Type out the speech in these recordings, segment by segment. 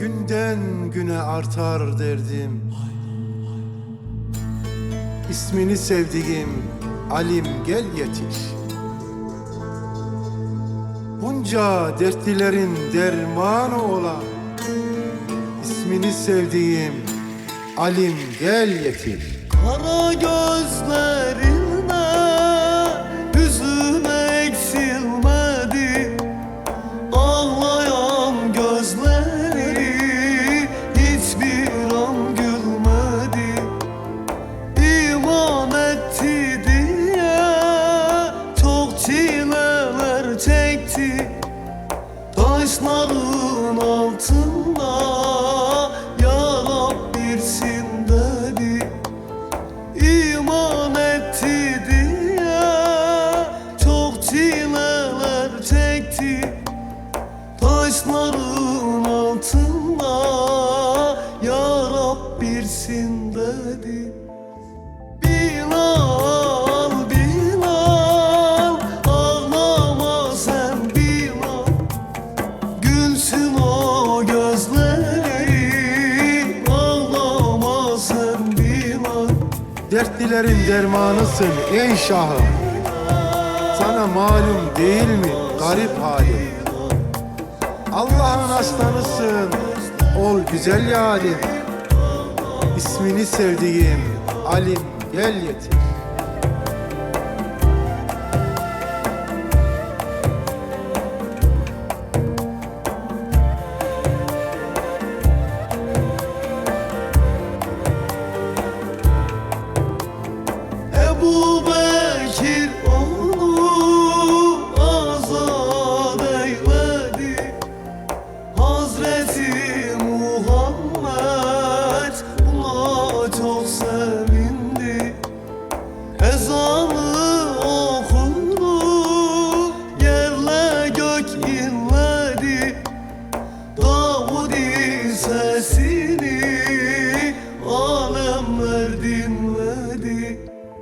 Günden güne artar derdim. İsmini sevdiğim Alim gel yetiş. Bunca dertlilerin dermanı olan İsmini sevdiğim Alim gel yetiş. Kara gözlerine Rabbirsin dedi. Bilal, Bilal Ağlama sen Bilal. Gülsün o gözleri Ağlama sen Bilal. Dertlilerin dermanısın ey şahım Sana malum değil mi garip halim Allah'ın aslanısın ol güzel yarim İsmini sevdiğim Alim gel yetir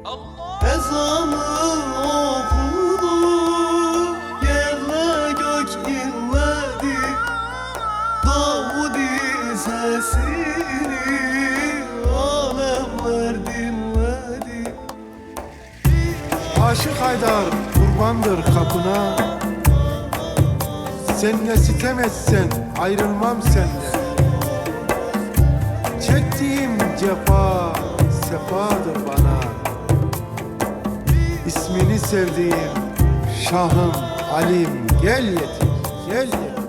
Ezanı okudu yerle gök inledi. Davudi sesini alemler dinledi. Aşık Haydar kurbandır kapına. Senle sitem etsen ayrılmam senden. Çektiğim cefa sefadır bana İsmini sevdiğim Şahım Alim. Gel yetir gel yetir